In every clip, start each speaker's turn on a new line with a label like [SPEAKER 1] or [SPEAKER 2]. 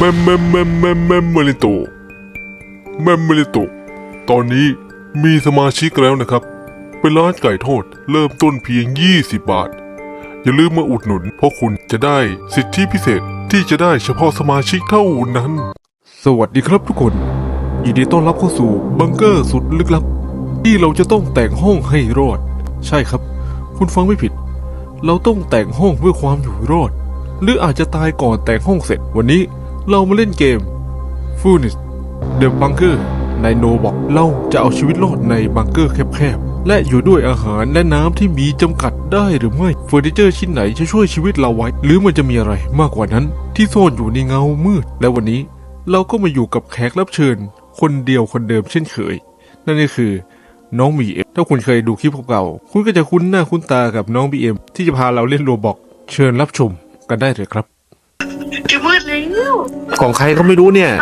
[SPEAKER 1] แมมแมมแมมแมมแมมเมลิโตแมมเมลิโตตอนนี้มีสมาชิกแล้วนะครับ เป็นร้านไก่ทอดเริ่มต้นเพียง 20 บาท อย่าลืมมาอุดหนุน เพราะคุณจะได้สิทธิพิเศษที่จะได้เฉพาะสมาชิกเท่านั้น สวัสดีครับทุกคน ยินดีต้อนรับเข้าสู่บังเกอร์สุดลึกลับ ที่เราจะต้องแต่งห้องให้รอด ใช่ครับ คุณฟังไม่ผิด เราต้องแต่งห้องเพื่อความอยู่รอด หรืออาจจะตายก่อนแต่งห้องเสร็จวันนี้ เรามาเล่นเกม f u n i s The Bunker ในโนบอกเราจะเอาชีวิตรอดในบังเกอร์แคบๆ และอยู่ด้วยอาหารและน้ำที่มีจำกัดได้หรือไม่เฟอร์นิเจอร์ชิ้นไหนจะช่วยชีวิตเราไว้ หรือมันจะมีอะไรมากกว่านั้น ที่ซ่อนอยู่ในเงามืด และวันนี้เราก็มาอยู่กับแขกรับเชิญ คนเดียวคนเดิมเช่นเคย นั่นก็คือน้องบีเอ็มถ้าคุณเคยดูคลิปเก่าคุณก็จะคุ้นหน้าคุ้นตากับน้องบีเอ็มที่จะพาเราเล่นโรบอกเชิญรับชมกันได้เลยครับ
[SPEAKER 2] จะมืดแล้ว
[SPEAKER 3] ของใครก็ไม่รู้เนี่ย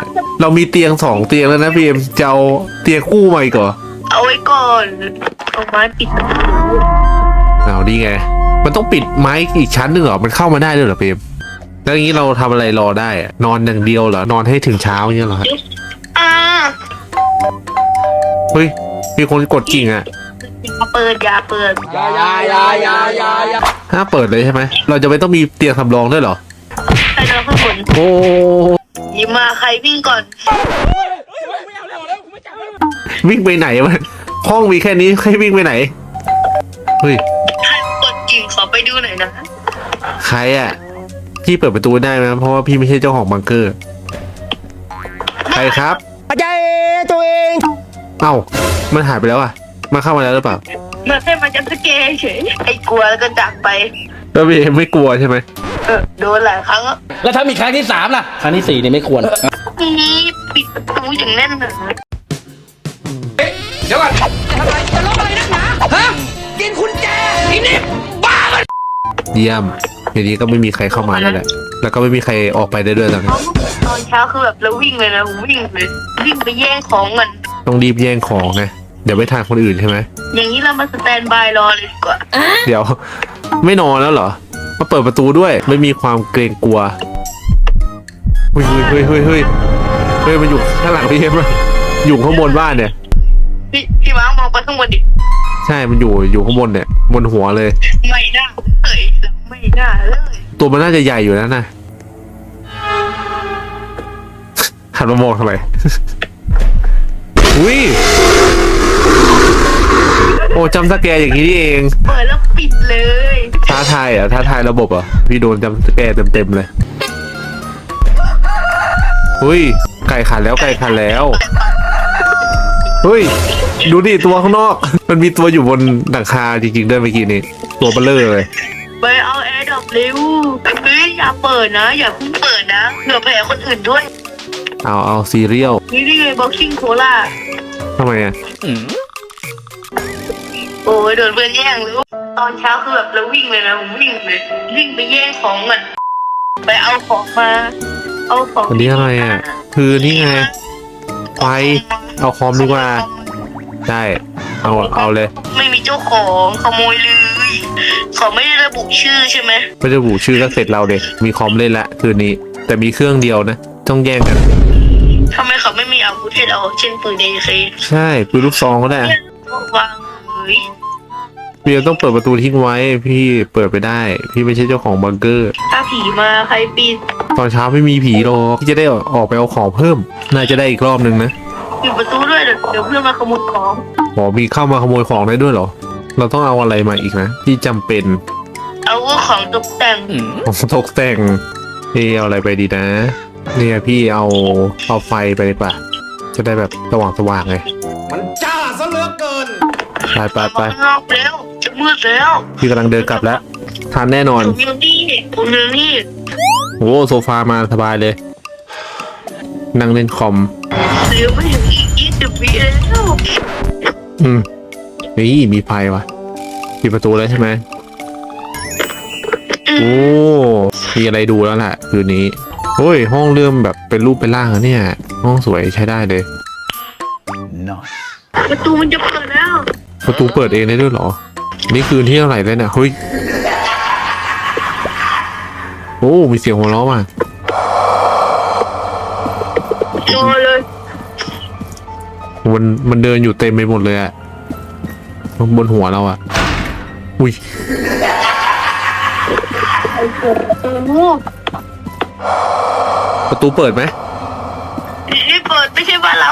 [SPEAKER 3] เรามีเตียงสองเตียงแล้วนะพีเอ็มจะเอาเตียงคู่มาอีกเหรอ
[SPEAKER 2] เอาไว้ก่อนเอาไม้ปิดประตู
[SPEAKER 3] เอาดีไง มันต้องปิดไม้อีกชั้นหนึ่งเหรอมันเข้ามาได้ด้วยเหรอพีเอ็มแล้วอย่างนี้เราทำอะไรรอได้อะนอนอย่างเดียวเหรอนอนให้ถึงเช้าอย่างเงี้ยเหรอฮะ
[SPEAKER 2] อ่า
[SPEAKER 3] เฮ้ยมีคนกดกิ่งอะ
[SPEAKER 2] อย่าเปิดอย่าเปิด
[SPEAKER 3] ห้ามเปิดเลยใช่ไหมเราจะไม่ต้องมีเตียงสำรองด้วยเหรอ โอ้
[SPEAKER 2] ยิ้มมาใครวิ่งก่อน
[SPEAKER 3] วิ่งไปไหนวะห้องมีแค่นี้ให้วิ่งไปไหนเฮ้ย
[SPEAKER 2] ใครกดกิ่งขอไปดูหน่อยนะ
[SPEAKER 3] ใครอะพี่เปิดประตูได้ไหมเพราะว่าพี่ไม่ใช่เจ้าของบังเกอร์ ใครครับ
[SPEAKER 4] อาจารย์ตัวเอง
[SPEAKER 3] เอ้ามันหายไปแล้วอะมันเข้ามาแล้วหรือเปล่า
[SPEAKER 2] มาแค่มาจับสเกย์เฉยไอ้กลัวแล้วก็จากไป
[SPEAKER 3] แล้วพี่ไม่กลัวใช่ไหม
[SPEAKER 2] เออโดนหลายครั้งแล้ว
[SPEAKER 4] แล้วถ้ามีครั้งที่สามล่ะ ครั้งที่สี่เนี่ยไม่ควร
[SPEAKER 2] นี่ปิดประตูอย่างแน่นหนา
[SPEAKER 4] เดี๋ยวก่อนอะไรจะลบอะไรนักหนาฮะกินคุณแจทีนี้บ้ากัน
[SPEAKER 3] เยี่ยมทีนี้ก็ไม่มีใครเข้ามาแล้วแหละ แล้วก็ไม่มีใครออกไปได้ด้วยตอนนี้
[SPEAKER 2] ตอนเช้าคือแบบเราวิ่งเลยนะผมวิ่งเลยวิ่งไปแย่งของมัน
[SPEAKER 3] ต้องรีบแย่งของไงเดี๋ยวไม่ทานคนอื่นใช่ไหม
[SPEAKER 2] อย่างนี้เรามาสแตนบายรอเลยดีกว่า
[SPEAKER 3] เดี๋ยว ไม่นอนแล้วเหรอ มาเปิดประตูด้วย ไม่มีความเกรงกลัวเฮ้ยเฮ้ยเฮ้ยเฮ้ยเฮ้ยมันอยู่ข้างหลังพี่เอ็มอะอยู่ข้างบนบ้านเนี่ย
[SPEAKER 2] พี่พี่ม้ามองไปข้างบนดิ
[SPEAKER 3] ใช่มันอยู่อยู่ข้างบนเนี่ยบนหัวเลย
[SPEAKER 2] ไม่น่าเลยไม่น่าเลย
[SPEAKER 3] ตัวมันน่าจะใหญ่อยู่แล้วนะหันมามองทำไมอุ้ย โอ้จำสแกร์อย่างนี้นี่เอง
[SPEAKER 2] เปิดแล้วปิดเลย
[SPEAKER 3] ท้าทายเหรอะท้าทายระบบเหรอะพี่โดนจำสแกร์เต็มๆเลยอุ้ยไก่ขันแล้วไก่ขันแล้วเฮ้ยดูดิตัวข้างนอก มันมีตัวอยู่บนหลังคาจริงๆด้วยเมื่อกี้นี้ตัวเบลเลอร์เลย
[SPEAKER 2] ไปเอาแอร์ดรอปเร็วเฮ้ยอย่าเปิดนะ อย่าเพิ่งเปิดนะเผื่อแผ่คนอื่นด้วย
[SPEAKER 3] เอาเอาซีเรียล
[SPEAKER 2] นี่นี่ไงบ็อกซิ่งโคล่า
[SPEAKER 3] ทำไมอะ
[SPEAKER 2] โอ้ยโดนเพื่อนแย่งเลยตอนเช้าคือแบบเราวิ่งเลยนะผมวิ่งเลยวิ่งไปแย่งของมันไปเอาของมา เอาของ
[SPEAKER 3] อันนี้อะไรอะ คือนี่ไงไฟเอาคอมดีกว่าได้เอาเอาเลย
[SPEAKER 2] ไม่มีเจ้าของขโมยเลยเขาไม่ได้ระบุชื่อใช่ไหม
[SPEAKER 3] ไม่จะบูชื่อก็เสร็จเราเด็กมีคอมเล่นละคืนนี้ แต่มีเครื่องเดียวนะต้องแย่งกัน
[SPEAKER 2] ทำไมเขาไม่มีอาวุธให้เราเช่นปืนเอเค
[SPEAKER 3] ใช่ปืนลูกซองก็ได้
[SPEAKER 2] วาง เลย
[SPEAKER 3] พี่ต้องเปิดประตูทิ้งไว้ พี่เปิดไปได้ พี่ไม่ใช่เจ้าของบังเกอร์
[SPEAKER 2] ถ้าผีมาใครปิด
[SPEAKER 3] ตอนเช้าไม่มีผีหรอกพี่จะได้ออกไปเอาของเพิ่ม น่าจะได้อีกรอบนึงนะ
[SPEAKER 2] ปิดประตูด้วยเดี๋ยวเดี๋ยวเพื่อนมาขโมยของ
[SPEAKER 3] หมอมีเข้ามาขโมยของได้ด้วยเหรอ เราต้องเอาอะไรมาอีกนะที่จำเป็น
[SPEAKER 2] เอาของตกแต่ง
[SPEAKER 3] ของตกแต่งพี่เอาอะไรไปดีนะ เนี่ยพี่เอาเอาไฟไปดีกว่า จะได้แบบสว่างสว่างๆไง
[SPEAKER 4] มันจ้าซะเหลือเกิน
[SPEAKER 3] ไปไปไป
[SPEAKER 2] ข้างนอกแล้วจะมืดแล้ว
[SPEAKER 3] พี่กำลังเดินกลับแล้วทานแน่นอน
[SPEAKER 2] ผมอยู่นี่ผมอยู่นี่
[SPEAKER 3] โอ้โซฟามาสบายเลย นั่งเล่นคอม
[SPEAKER 2] เดี๋ยวไม่ถึงอีกยี่สิบวิแล้ว
[SPEAKER 3] อืมนี่มีไฟวะปิดประตูแล้วใช่ไหมโอ้มีอะไรดูแล้วล่ะคืนนี้โอ้ยห้องเริ่มแบบเป็นรูปเป็นร่างแล้วเนี่ย ห้องสวยใช้ได้เลย
[SPEAKER 2] ประตูมันจะเปิดแล้ว
[SPEAKER 3] ประตูเปิดเองได้ด้วยเหรอ นี่คืนที่เท่าไหร่แล้วเนี่ยเฮ้ยโอ้ มีเสียงหัวเราะว่ะ
[SPEAKER 2] นอนเลย
[SPEAKER 3] มันมันเดินอยู่เต็มไปหมดเลยอะบนหัวเราอะอุ้ย
[SPEAKER 2] โอ้โห
[SPEAKER 3] ประตูเปิดไหม
[SPEAKER 2] นี่เปิดไม่ใช่บ้านเรา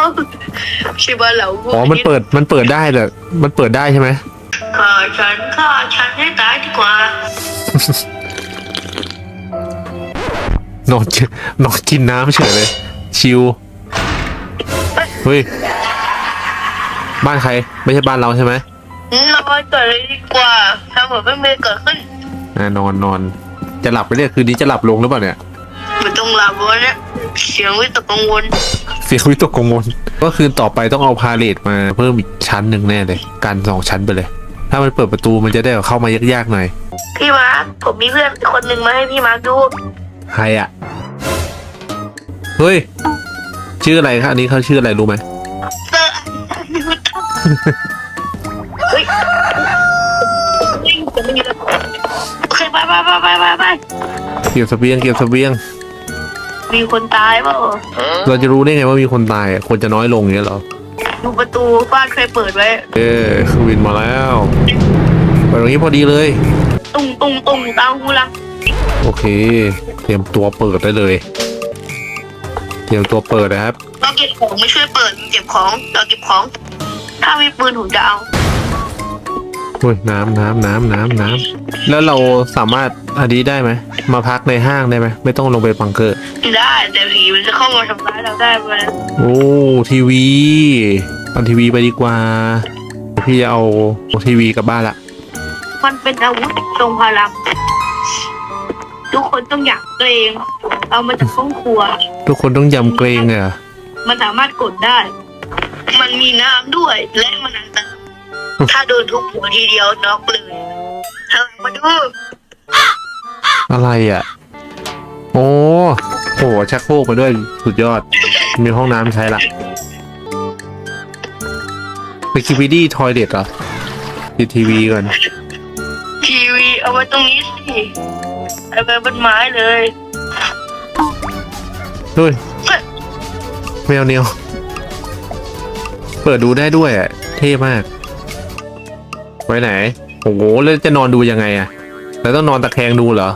[SPEAKER 2] ไม่ใช่บ้านเรา
[SPEAKER 3] อ๋อมันเปิดมันเปิดได้แต่มันเปิดได้ใช่ไหม
[SPEAKER 2] ฆ่าฉันฆ่าฉันให้ตายดีกว่า
[SPEAKER 3] นอนกินนอนกินน้ำเฉยเลย ชิวเฮ้ยบ้านใคร ไม่ใช่บ้านเราใช่ไหม
[SPEAKER 2] นอนก่อนเลยดีกว่าทำเหมือนไม่มีเกิดขึ้น
[SPEAKER 3] อ่านอนนอนจะหลับไปเนี่ยคืนนี้จะหลับลงหรือเปล่าเนี่ย
[SPEAKER 2] ไม่ต้องหลับวันนี้ เสียงวิตกกังวล
[SPEAKER 3] เสียวิตกกังวล ก็คืนต่อไปต้องเอาพาเลทมาเพิ่มอีกชั้นหนึ่งแน่เลย กันสองชั้นไปเลย ถ้ามันเปิดประตูมันจะได้เข้ามายากๆหน่อย
[SPEAKER 2] พี่มาร์คผมมีเพื่อนคนหนึ่งมาให้พี่มาร์คดู
[SPEAKER 3] ใครอะเฮ้ย ชื่ออะไรครับอันนี้เขาชื่ออะไรรู้ไหม
[SPEAKER 2] เซอร์ไอนิวตันเฮ้ยวิ่งจะไม่มีแล้วโอเคไปไปไปไปไปไป
[SPEAKER 3] เก็บเสบียงเก็บเสบียง
[SPEAKER 2] มีคนตายเปล่า
[SPEAKER 3] เราจะรู้ได้ไงว่ามีคนตายอะคนจะน้อยลงอย่างเงี้ยเหรอ
[SPEAKER 2] ดูประตูบ้านเคยเปิดไว้
[SPEAKER 3] เอ้เครื่องบินมาแล้วไปตรงนี้พอดีเลย
[SPEAKER 2] ตุ้งตุ้งตุ้งตามหูลัง
[SPEAKER 3] โอเค เตรียมตัวเปิดได้เลย เตรียมตัวเปิดนะครับ
[SPEAKER 2] เราเก็บของไม่ช่วยเปิดเก็บของ เราเก็บของ ถ้ามีปืนผมจะเอา
[SPEAKER 3] โอ้ยน้ำน้ำน้ำน้ำน้ำแล้วเราสามารถอันนี้ได้ไหม มาพักในห้างได้ไหม ไม่ต้องลงไปบังเกอร์
[SPEAKER 2] ได้แต่ผีมันจะเข้ามาทำร้ายเราได้ไหม
[SPEAKER 3] โอ้ทีวีเอาทีวีไปดีกว่า พี่จะเอาทีวีกลับบ้านละ
[SPEAKER 2] มันเป็นอาวุธทรงพลัง ทุกคนต้องอยากเกรง เอามาจากห้องครัว
[SPEAKER 3] ทุกคนต้องยำเกรงเลยเหรอ
[SPEAKER 2] มันสามารถกดได้ มันมีน้ำด้วยและมันอันตราย ถ้าโดนทุบหัวทีเดียวน็อกเลยเอามาดู
[SPEAKER 3] อะไรอะ โอ้โหชักโครกมาด้วยสุดยอด มีห้องน้ำใช้ละไปคิวิดี้ทอยเด็ดเหรอปิดทีวีก่อน
[SPEAKER 2] ทีวีเอาไว้ตรงนี้สิเอาไปบนไม้เลย
[SPEAKER 3] เฮ้ยแมวเนียว เปิดดูได้ด้วยอะ เท่มากไว้ไหน โอ้โห แล้วจะนอนดูยังไงอะแล้วต้องนอนตะแคงดูเหรอ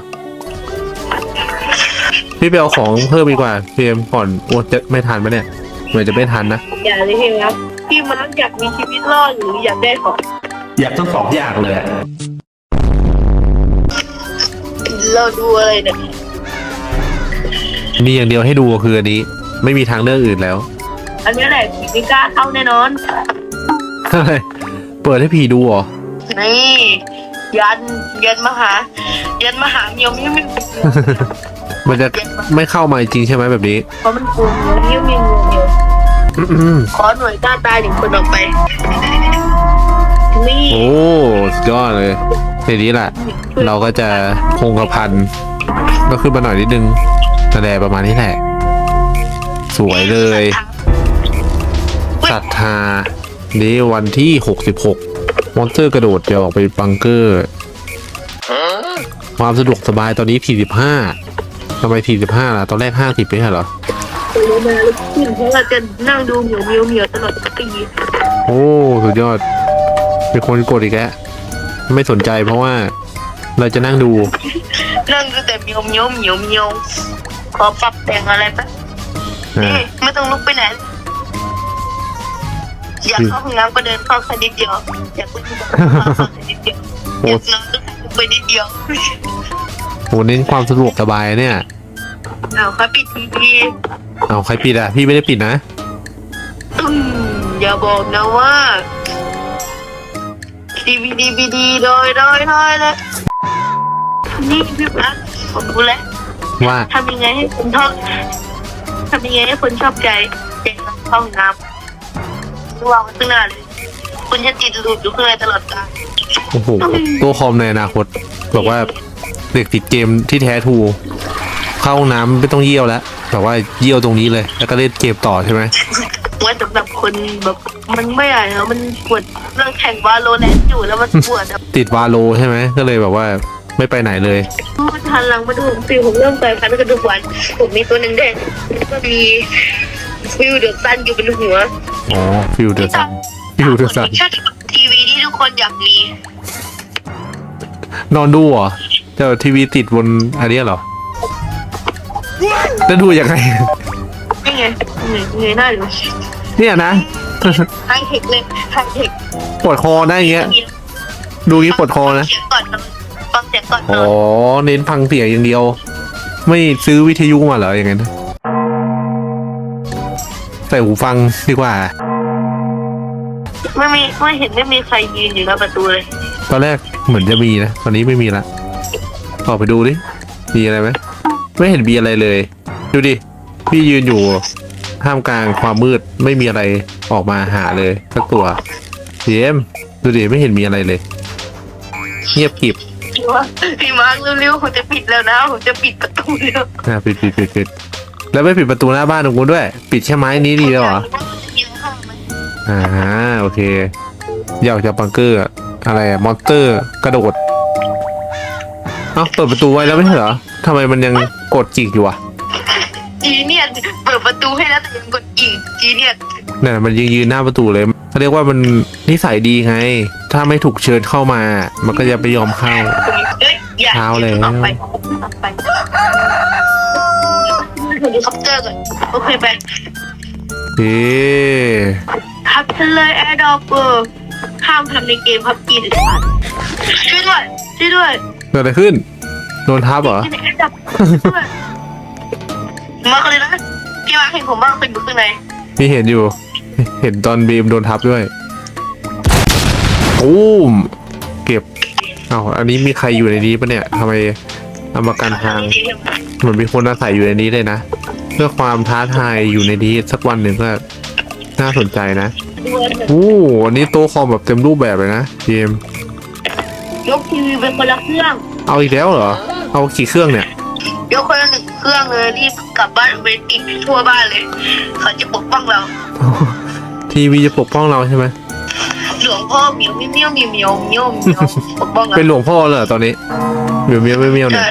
[SPEAKER 3] พี่ไปเอาของเพิ่มดีกว่าพี่เอ็มก่อนโอ้จะไม่ทันไหมเนี่ยเหมือนจะไม่ทันนะ
[SPEAKER 2] อย่าเลยพี่ครับพี่มาร์คอยากมีชีวิตรอดหรืออยากได้ของ
[SPEAKER 3] อยากทั้งสองอย่างเลย
[SPEAKER 2] เราดูอะไรเนี่ย
[SPEAKER 3] มีอย่างเดียวให้ดูคืออันนี้ ไม่มีทางเลือกอื่นแล้ว
[SPEAKER 2] อันนี้แหละผีไม่กล้าเข้าแน่นอน
[SPEAKER 3] อะไรเปิดให้ผีดูเหรอ
[SPEAKER 2] นี่ ยันยันมหา ยันมหาเมียวเมียวเมียว
[SPEAKER 3] มันจะไม่เข้ามาจริงใช่ไหมแบบนี้
[SPEAKER 2] เพราะมันกลัวเมียวเมียวเมียวเมียว
[SPEAKER 3] อืม
[SPEAKER 2] ขอหน่วยกล้าตายหนึ่งคนออกไป นี่
[SPEAKER 3] โอ้สุดยอดเลยทีนี้แหละ เราก็จะคงกระพัน ก็ขึ้นมาหน่อยนิดนึงแสดงประมาณนี้แหละ สวยเลยศรัทธา นี้วันที่66 มอนสเตอร์กระโดดจะออกไปบังเกอร์ ความสะดวกสบายตอนนี้ 45ทำไม 45 ล่ะ ตอนแรก 50ไม่ใช่เหรอ
[SPEAKER 2] เรามาแล้วขึ้นเพราะเราจะนั่งดูเหมียวเมียวเมียวตลอดปี
[SPEAKER 3] โอ้ สุดยอด เป็นคนกดอีกแล้ว ไม่สนใจเพราะว่าเราจะนั่งดู
[SPEAKER 2] นั่งดูแต่เมียวเมียวเมียวเมียวขอปรับแต่งอะไรปะ
[SPEAKER 3] อ่า
[SPEAKER 2] นี่ไม่ต้องลุกไปไหน อยากเข้าห้องน้ำก็เดินเข้าแค่นิดเดียวอยากไปที่บ้านก็เข้าแค่นิดเดียวอยากนอนก็ลุกไปนิดเดียว
[SPEAKER 3] โหเน้นความสะดวกสบายเนี่ย
[SPEAKER 2] เอาครับปิดทีวี
[SPEAKER 3] เอาใครปิดอะพี่ไม่ได้ปิดนะ
[SPEAKER 2] อืมอย่าบอกนะว่าดีวีดีวีดีโดยโดยโดยเลยนี่พี่พักผมรู้แล้ว
[SPEAKER 3] ว่า
[SPEAKER 2] ทำยังไงให้คนชอบทำยังไงให้คนชอบใจเจ๊งเข้าห้องน้ำ ระวังไว้ข้างหน้าเลยคุณจะติดลูปอยู่ข้างในตลอดกาล
[SPEAKER 3] โอ้โหตัวคอมในอนาคตบอกว่าเด็กติดเกมที่แท้ทรูเข้าห้องน้ำไม่ต้องเยี่ยวแล้วแบบว่าเยี่ยวตรงนี้เลย แล้วก็เล่นเกมต่อใช่ไหม
[SPEAKER 2] ไว้สำหรับคนแบบมันไม่ไหวแล้วมันปวดเรื่องแข่งวาโลแรนต์อยู่แล้วมันปวดแบบ
[SPEAKER 3] ติดวาโลใช่ไหมก็เลยแบบว่าไม่ไปไหนเลย
[SPEAKER 2] มันทันหลังมาดูผมสิผมเริ่มไปพันกระดูกวันผมมีตัวหนึ่งเด่นแล้วก็มีฟิวเดือดซันอยู่บนหัว
[SPEAKER 3] อ๋อฟิลเดอร์ซันฟิลเดอร์ซัน
[SPEAKER 2] ใช่ทีวีที่ทุกคนอยากมี
[SPEAKER 3] นอนดูเหรอเจ้าทีวีติดบนอันเนี้ยเหรอแล้วดูยังไง
[SPEAKER 2] นี่ไงเงยเงยหน้าอยู่
[SPEAKER 3] เนี่ยนะ
[SPEAKER 2] ไฮเทคเลยไฮเทค
[SPEAKER 3] ปวดคอได้อย่างเงี้ย ดูงี้ปวดคอนะ
[SPEAKER 2] เสียงก่อนนอนฟังเสียงก่อนน
[SPEAKER 3] อ๋อ
[SPEAKER 2] อน
[SPEAKER 3] เน้นฟังเสียงอย่างเดียว ไม่ซื้อวิทยุมาเหรออย่างไงนะ ใส่หูฟังดีกว่า
[SPEAKER 2] ไม่มีไม่เห็นไม่มีใครยืนอยู่หน้าประตูเลย
[SPEAKER 3] ตอนแรกเหมือนจะมีนะ ตอนนี้ไม่มีละ ออกไปดูดิ มีอะไรไหม ไม่เห็นมีอะไรเลย ดูดิ พี่ยืนอยู่ท่ามกลางความมืด ไม่มีอะไรออกมาหาเลยสักตัวเยมดูดิ ไม่เห็นมีอะไรเลย เงียบกริบ
[SPEAKER 2] พี่ว่าพี่มาร์คเร็วๆผมจะปิดแล้วนะผมจะปิดประตูแล้ว
[SPEAKER 3] อะปิดปิดปิดปิด แล้วไม่ปิดประตูหน้าบ้านตรงนู้นด้วย ปิดแค่ไม้นี้ดีแล้วเหรออ่าโอเคอยากจะบังเกอร์อะอะไรอะมอนสเตอร์กระโดดเอ้าเปิดประตูไว้แล้วไม่ใช่เหรอทำไมมันยังกดจิกอยู่อะ
[SPEAKER 2] จีเนียนเปิดประตูให้แล้วแต่ยังกดอีกจีเนียน
[SPEAKER 3] เนี่ยมันยังยืนหน้าประตูเลยเขาเรียกว่ามันนิสัยดีไง ถ้าไม่ถูกเชิญเข้ามา มันก็จะไปยอมเข้า
[SPEAKER 2] เฮ้ยอย่า
[SPEAKER 3] เช้าแล้ว
[SPEAKER 2] ออกไปออกไป เฮลิคอปเตอร์ก่อนโอเคไป
[SPEAKER 3] เอ๊
[SPEAKER 2] ทักฉันเลยแอร์ดอปเปอร์ห้ามทำในเกมพับจีเด็ดขาดช่วยด้วยช่วยด้วย
[SPEAKER 3] เกิดอะไรขึ้นโดนทับเหรอ
[SPEAKER 2] ช่วยด้วยแอร์ดอปด้วยมาเลยนะพี่มาเห็นผมบ้างเป็นอยู่ข้างใน
[SPEAKER 3] นี่เห็นอยู่ เห็นตอนบีมโดนทับด้วยตู้มเก็บ เอ้าอันนี้มีใครอยู่ในนี้ปะเนี่ยทำไม เอามากันทาง เหมือนมีคนอาศัยอยู่ในนี้เลยนะ เพื่อความท้าทายอยู่ในนี้สักวันหนึ่งก็น่าสนใจนะอู้วันนี้โต๊ะคอมแบบเต็มรูปแบบเลยนะเกม
[SPEAKER 2] ยกทีวีเป็นคนละเครื่อง
[SPEAKER 3] เอาอีกแล้วเหรอ เอากี่เครื่องเนี่ย
[SPEAKER 2] ยกคนละหนึ่งเครื่องเลยรีบกลับบ้านไปติดทั่วบ้านเลย เขาจะปกป้องเรา
[SPEAKER 3] ทีวีจะปกป้องเราใช่ไหม
[SPEAKER 2] หลวงพ่อเหมียวเมียวเมียวเมียวเมียวเมียวปกป้องเรา
[SPEAKER 3] เป็นหลวงพ่อเลยเหรอตอนนี้เมียวเมียวเมียวเมียวเนี่ย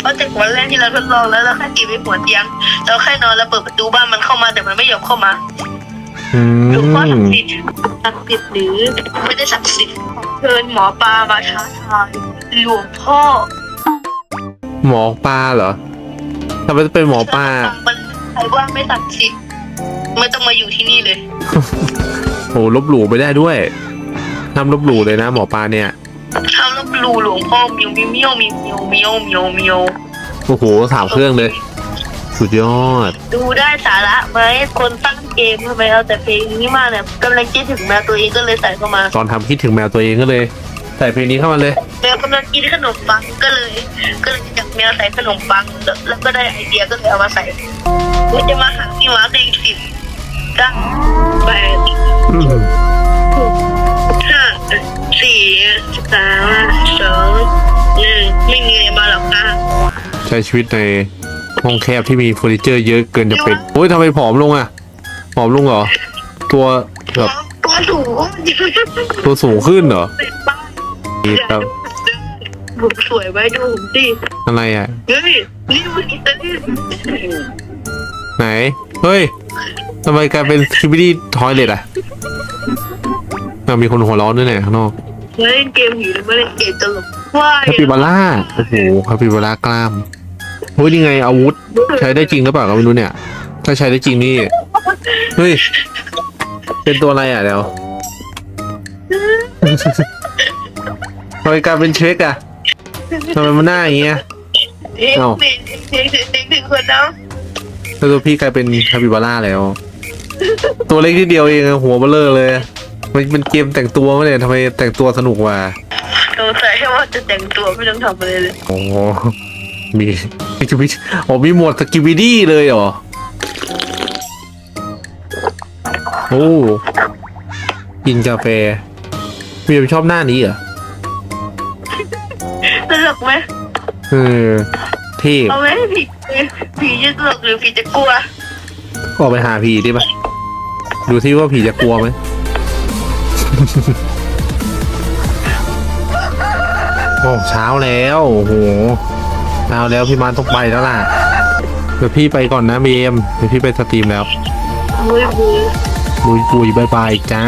[SPEAKER 2] เพราะจากวันแรกที่เราทดลองแล้วเราแค่ตีไปหัวเตียงเราแค่นอนแล้วเปิดประตูบ้านมันเข้ามาแต่มันไม่ยอมเข้ามา
[SPEAKER 3] อื
[SPEAKER 2] หลวงพ่อศัก
[SPEAKER 3] ม
[SPEAKER 2] ดิ์สิทธิ์ศักดิ์สิทธิ์หรือไม่ได้ศักดิ์สิทธิ์เชิญหมอปลามาท้าทายหลวงพ่อ
[SPEAKER 3] หมอปลาเหรอทำไมต้องเป็นหมอปลา
[SPEAKER 2] มันใครว่าไม่ศักดิ์สิทธิ์ไม่ต้องมาอยู่ที่นี่เลย
[SPEAKER 3] โอ้ลบหลู่ไปได้ด้วยทำลบหลู่เลยนะหมอปลาเนี่ย
[SPEAKER 2] ทำแล้วรูหลวงพ่อเมียวเมียวเมียวเมียวเมียวเมียวเมียว
[SPEAKER 3] โอ้โหสามเครื่องเลย สุดยอด
[SPEAKER 2] ดูได้สาระไหมคนตั้งเกมทำไมเอาแต่เพลงนี้มาเนี่ยกำลังคิดถึงแมวตัวเองก็เลยใส่เข้ามา
[SPEAKER 3] ตอนทำคิดถึงแมวตัวเองก็เลย ใส่เพลงนี้เข้ามาเลย
[SPEAKER 2] แมวกำลังกินขนมปังก็เลย ก็เลยจากแมวใส่ขนมปังแล้วแล้วก็ได้ไอเดียก็เลยเอามาใส่ว่าจะมาหาพี่มาร์คเองสิบเก้าแปด
[SPEAKER 3] อืม
[SPEAKER 2] ห้าสี่สามสองหนึ่งไม่มีอะไรมาหรอกค่ะ
[SPEAKER 3] ใช้ชีวิตในห้องแคบที่มีเฟอร์นิเจอร์เยอะเกินจะเป็นโอ้ยทำไมผอมลงอะผอมลงเหรอ ตัวแบบ
[SPEAKER 2] ตัวสูง
[SPEAKER 3] ตัวสูงขึ้นเหรอ
[SPEAKER 2] เป็นบ้าน
[SPEAKER 3] นี่ครับ
[SPEAKER 2] ผมสวยไว้ดูผมสิ
[SPEAKER 3] อะไรอะ
[SPEAKER 2] เฮ้ยนี่มันอิตาลี
[SPEAKER 3] ไหน เฮ้ย ทำไมกลายเป็นคิบิดี้ทอยเลตอะอะมีคนหัวร้อนด้วยเนี่ยข้างนอก
[SPEAKER 2] มาเล่นเกมอยู่หรือมาเล่นเกมตลกว่า
[SPEAKER 3] คาปิบาร่าโอ้โหคาปิบาร่ากล้ามเฮ้ยนี่ไงอาวุธ ใช้ได้จริงหรือเปล่าก็ไม่รู้เนี่ย ถ้าใช้ได้จริงนี่เฮ้ยเป็นตัวอะไรอะเดี๋ยวทำไมกลายเป็นเช็คอะทำไมมันหน้าอย่างเงี้ย
[SPEAKER 2] เอ๊ะ
[SPEAKER 3] เอ้า
[SPEAKER 2] เด็กเด็กเด็กเด็กถึงคนแล้ว
[SPEAKER 3] แล้วตัวพี่กลายเป็นคาปิบาร่าแล้ว ตัวเล็กนิดเดียวเองอะหัวเบลอเลย มันเป็นเกมแต่งตัวไหมเนี่ยทำไมแต่งตัวสนุกว่ะ
[SPEAKER 2] สงสัยแค่ว่าจะแต่งตัวไม่ต้องทำอะไรเลย
[SPEAKER 3] โอ้โหมีมีมีโอ้มีหมวดสกิบิดี้เลยเหรอโอ้กินกาแฟพี่ชอบหน้านี้เหรอ
[SPEAKER 2] ตลกไหม
[SPEAKER 3] เออเท่
[SPEAKER 2] เอาไหมผีผีจะตลกหรือผีจะกลัว
[SPEAKER 3] ออกไปหาผีดิปะ ดูที่ว่าผีจะกลัวไหม โอ้เช้าแล้ว โอ้โหเช้าแล้วพี่มานต้องไปแล้วล่ะ เดี๋ยวพี่ไปก่อนนะเบมเดี๋ยวพี่ไปสตรีมแล้ว
[SPEAKER 2] บุยบุย
[SPEAKER 3] บุยบุยบายบายจ้า